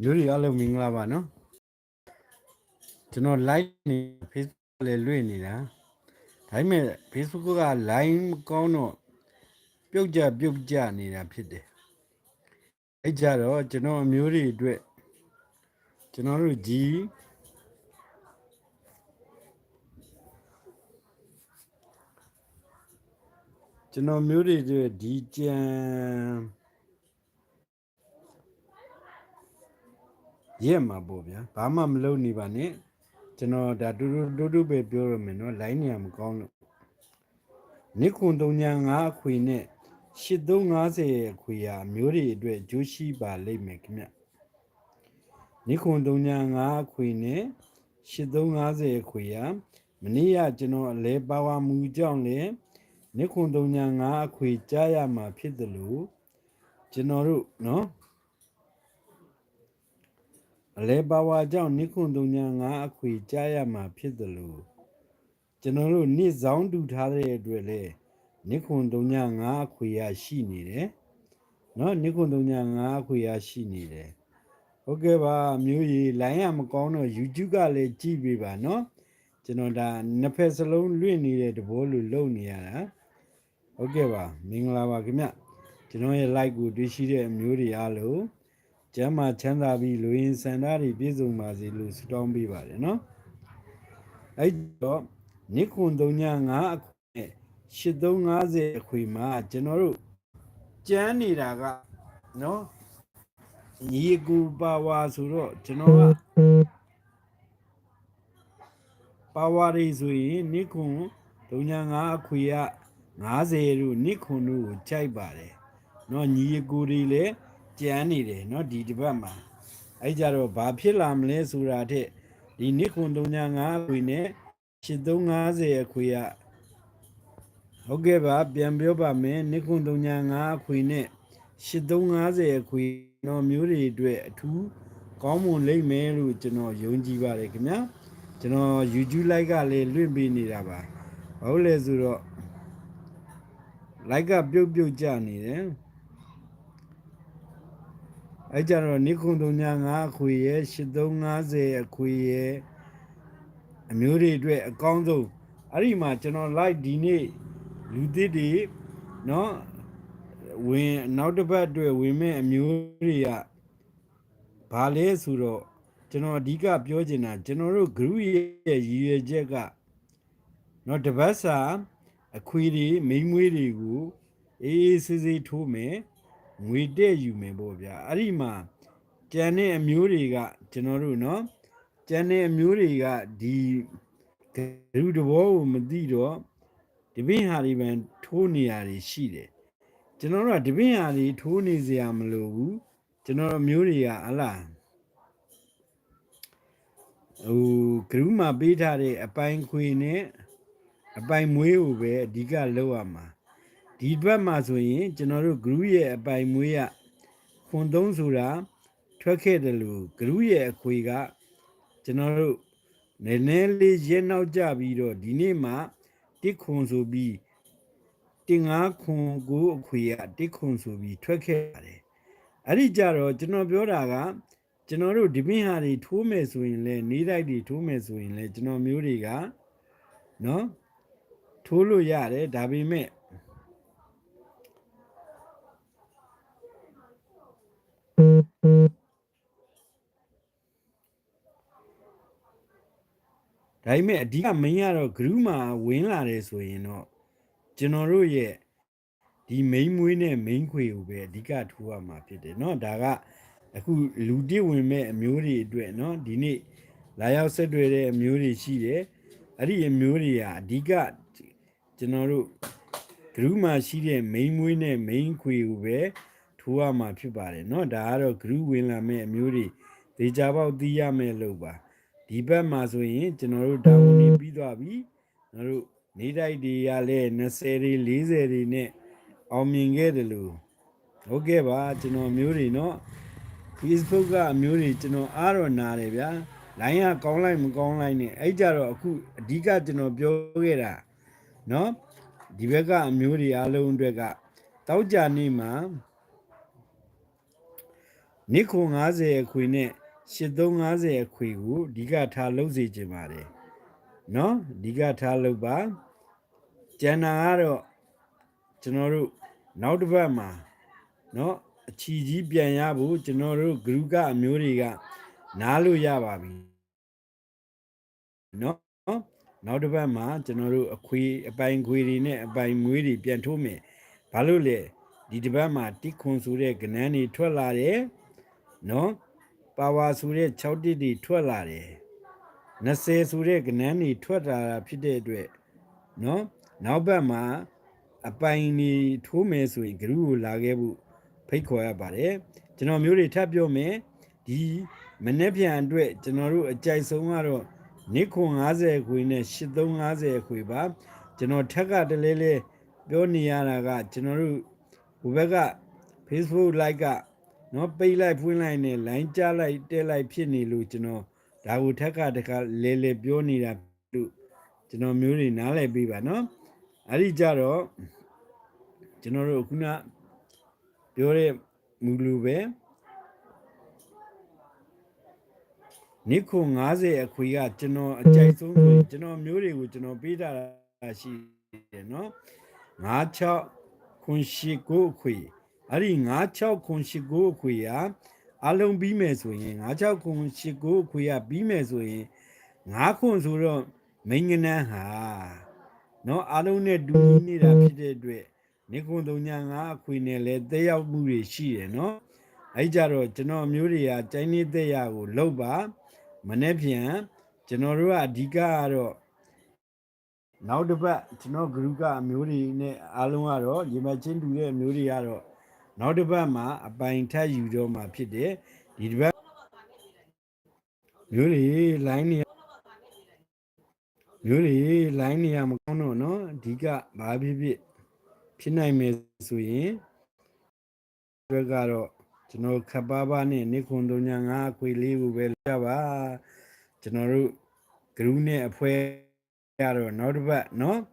မျိုးတွေအားလုံးမင်္ဂလာပါနော်ကျွန်တော် live နေ Facebook လည်းလွှင့်နေတာဒါပေမဲ့ Facebook က line မကောင်းတော့ပြုတ်ကြပြုတ်ကြနေတာဖြစ်တယ်အဲ့ကြတော့ကျွန်တော်အမျိုးတွေအတွက်ကျွန်တော်တို့ကြီးကျွန်တော်မျိုးတွေအတွက်ဒီကြံ ရက်မှာပေါ့ဗျာဘာမှမလုပ်နေပါနဲ့ကျွန်တော်ဒါတူတူတူတူပဲပြောရမယ်နော် line နေရာမကောင်းလို့နိခွန်305အခွေနဲ့8350ရဲ့အခွေဟာမျိုးတွေအတွက်ဂျိုးရှိပါလိမ့်မယ်ခင်ဗျနိခွန်305အခွေနဲ့8350အခွေဟာမနေ့ကကျွန်တော်အလဲပါဝါမူကြောင့်လေနိခွန်305အခွေကြားရမှာဖြစ်တယ်လို့ကျွန်တော်တို့နော် အလဲပါဝါကြောင့်နိခွန်305အခွေကြားရမှာဖြစ်တယ်လို့ကျွန်တော်တို့နေ့ဆောင်တူထားတဲ့အတွက်လေနိခွန်305အခွေရရှိနေတယ်နော်နိခွန်305အခွေရရှိနေတယ်ဟုတ်ကဲ့ပါမျိုးကြီးလိုင်းရမကောင်းတော့ YouTube ကလည်းကြည့်ပေးပါနော်ကျွန်တော်ဒါနှစ်ဖက်စလုံးလွင့်နေတဲ့တဘောလိုလုပ်နေရတာဟုတ်ကဲ့ပါမင်္ဂလာပါခင်ဗျကျွန်တော်ရဲ့ like ကိုတွေ့ရှိတဲ့အမျိုးတွေအားလုံး ကျမ်းမာချမ်းသာပြီးလူရင်းစန္ဒတွေပြည့်စုံပါစေလို့ဆုတောင်းပေးပါတယ်နော်အဲ့တော့နိခွန်305အခွင့်8350အခွေမှာကျွန်တော်တို့ကျမ်းနေတာကနော်ညီကူပါဝါဆိုတော့ကျွန်တော်ကပါဝါတွေဆိုရင်နိခွန်305အခွေက90တို့နိခွန်တို့ကိုကြိုက်ပါတယ်နော်ညီကူတွေလည်း ကျမ်းနေတယ်နော်ဒီတစ်ပတ်မှာအဲ့ကြတော့ဘာဖြစ်လာမလဲဆိုတာတဲ့ဒီနိခွန်305အခွေနဲ့8350အခွေကဟုတ်ကဲ့ပါပြန်ပြောပါမယ်နိခွန်305အခွေနဲ့8350အခွေတော့မျိုးတွေအတွက်အထူးကောင်းမွန်လိမ့်မယ်လို့ကျွန်တော်ယုံကြည်ပါတယ်ခင်ဗျာကျွန်တော် YouTube like ကလည်းလွင့်ပေးနေတာပါဘာလို့လဲဆိုတော့ like ကပြုတ်ပြုတ်ကြနေတယ် အဲ့ကြတော့နိခွန်305အခွေရဲ့8350အခွေရဲ့အမျိုးတွေအတွက်အကောင်းဆုံးအဲ့ဒီမှာကျွန်တော် like ဒီနေ့လူသစ်တွေเนาะဝင်နောက်တစ်ပတ်အတွက်ဝင်မဲ့အမျိုးတွေကဘာလဲဆိုတော့ကျွန်တော်အဓိကပြောချင်တာကျွန်တော်တို့ group ရဲ့ရည်ရွယ်ချက်ကเนาะတပတ်စာအခွေတွေမိန်းမွေးတွေကိုအေးအေးဆေးဆေးထိုးမယ် ငွေတဲ့ယူမယ်ပေါ့ဗျာအဲ့ဒီမှာကျန်တဲ့အမျိုးတွေကကျွန်တော်တို့နော်ကျန်တဲ့အမျိုးတွေကဒီဂရုတဘောကိုမသိတော့တပင်းဟာဒီပန်ထိုးနေရာတွေရှိတယ်ကျွန်တော်တို့ကတပင်းဟာတွေထိုးနေစရာမလိုဘူးကျွန်တော်တို့မျိုးတွေကဟလားဟိုဂရုမှာပေးထားတဲ့အပိုင်းခွေနဲ့အပိုင်းမွေးကိုပဲအဓိကလောက်ရမှာ ဒီဘက်မှာဆိုရင်ကျွန်တော်တို့ group ရဲ့အပိုင်မွေးရခွန်သုံးဆိုတာထွက်ခဲ့တယ်လို့ group ရဲ့အခွေကကျွန်တော်တို့နည်းနည်းလေးရဲနောက်ကြပြီးတော့ဒီနေ့မှတစ်ခွန်ဆိုပြီးတင်ငါခွန်ကိုအခွေကတစ်ခွန်ဆိုပြီးထွက်ခဲ့ပါတယ်အဲ့ဒီကြတော့ကျွန်တော်ပြောတာကကျွန်တော်တို့ဒီပင်ဟာတွေထိုးမယ်ဆိုရင်လဲနေတိုက်တွေထိုးမယ်ဆိုရင်လဲကျွန်တော်မျိုးတွေကနော်ထိုးလို့ရတယ်ဒါပေမဲ့ ဒါပေမဲ့အဓိကမင်းကတော့ group မှာဝင်လာတယ်ဆိုရင်တော့ကျွန်တော်တို့ရဲ့ဒီမိန်းမွေးနဲ့မိန်းခွေကိုပဲအဓိကထူရမှာဖြစ်တယ်เนาะဒါကအခုလူတိဝင်မဲ့အမျိုးတွေအတွက်เนาะဒီနေ့လာရောက်ဆက်တွေ့တဲ့အမျိုးတွေရှိတယ်အဲ့ဒီအမျိုးတွေကအဓိကကျွန်တော်တို့ group မှာရှိတဲ့ main မွေးနဲ့ main ခွေကိုပဲထိုးရမှာဖြစ်ပါတယ်เนาะဒါကတော့ group ဝင်လာမဲ့အမျိုးတွေဒေချာပေါက်သိရမဲ့လို့ပါ ဒီဘက်မှာဆိုရင်ကျွန်တော်တို့တာဝန်နေပြီးသွားပြီကျွန်တော်တို့နေတိုက်တွေကလည်း20တွေ40တွေနဲ့အောင်မြင်ခဲ့တယ်လို့ဟုတ်ကဲ့ပါကျွန်တော်မျိုးတွေเนาะ Facebook ကအမျိုးတွေကျွန်တော်အားတော့နာတယ်ဗျာလိုင်းကကောင်းလိုက်မကောင်းလိုက်နဲ့အဲ့ကြတော့အခုအဓိကကျွန်တော်ပြောခဲ့တာเนาะဒီဘက်ကအမျိုးတွေအားလုံးအတွက်ကတောက်ကြနေမှာ နိခွန်90အခွေနဲ့ 8350အခွေကိုအဓိကထားလုပ်စေချင်ပါတယ်နော်အဓိကထားလုပ်ပါကျန်တာကတော့ကျွန်တော်တို့နောက်တစ်ပတ်မှာနော်အချီကြီးပြန်ရဖို့ကျွန်တော်တို့ဂရုကအမျိုးတွေကနားလို့ရပါပြီနော်နောက်တစ်ပတ်မှာကျွန်တော်တို့အခွေအပိုင်ခွေတွေနဲ့အပိုင်မွေးတွေပြန်ထိုးမယ်ဘာလို့လဲဒီတစ်ပတ်မှာတိခွန်ဆိုတဲ့ကဏ္ဍတွေထွက်လာတယ်နော် ပါဝါဆိုတဲ့6တစ်တွေထွက်လာတယ်20ဆိုတဲ့ကဏ္ဍတွေထွက်လာတာဖြစ်တဲ့အတွက်နော်နောက်ဘက်မှာအပိုင်တွေထိုးမယ်ဆိုရင်ဂရုကိုလာခဲ့ဖို့ဖိတ်ခေါ်ရပါတယ်ကျွန်တော်မျိုးတွေထပ်ပြောမယ်ဒီမနေ့ပြန်အတွက်ကျွန်တော်တို့အကြိုက်ဆုံးကတော့နိခွန်90ခွေနဲ့8350ခွေပါကျွန်တော်ထက်ကတလဲလဲပြောနေရတာကကျွန်တော်တို့ဟိုဘက်က Facebook like က နော်ပိတ်လိုက်ဖွင့်လိုက်နဲ့ line ကြလိုက်တဲလိုက်ဖြစ်နေလို့ကျွန်တော်ဒါကိုထက်ကတခါလဲလဲပြောနေတာလို့ကျွန်တော်မျိုးတွေနားလည်ပေးပါနော်အဲ့ဒီကြတော့ကျွန်တော်တို့ခုနပြောတဲ့မူလူပဲနိခု90အခွေကကျွန်တော်အကြိုက်ဆုံးဆိုရင်ကျွန်တော်မျိုးတွေကိုကျွန်တော်ပေးတာရှိတယ်နော်96ခွန်ရှိကိုအခွေ အဲ့ဒီ96ခွန်ရှိကိုအခွေကအလုံးပြီးမယ်ဆိုရင်96ခွန်ရှိကိုအခွေကပြီးမယ်ဆိုရင်9ခွန်ဆိုတော့မိန်ငနန်းဟာနော်အလုံးနဲ့ဒူးနေတာဖြစ်တဲ့အတွက်နေခွန်3ည9အခွေနဲ့လည်းတက်ရောက်မှုတွေရှိတယ်နော်အဲ့ကြတော့ကျွန်တော်မျိုးတွေကတိုင်းနေသက်ရကိုလောက်ပါမနေ့ပြန်ကျွန်တော်တို့ကအဓိကကတော့နောက်တစ်ပတ်ကျွန်တော် group ကအမျိုးတွေနဲ့အားလုံးကတော့ရေမချင်းတူတဲ့အမျိုးတွေကတော့ နောက်တစ်ပတ်မှာအပိုင်ထပ်ယူတော့မှာဖြစ်တယ်ဒီတစ်ပတ်မျိုးတွေ line နေမျိုးတွေ line နေရမကောင်းတော့เนาะအဓိကဘာဖြစ်ဖြစ်ဖြစ်နိုင်မယ်ဆိုရင်ဘက်ကတော့ကျွန်တော်ခပ်ပါးပါးနဲ့နေခွန်တုံညာငါအခွေလေးကိုပဲကြပါကျွန်တော်တို့ဂရုနဲ့အဖွဲရတော့နောက်တစ်ပတ်เนาะ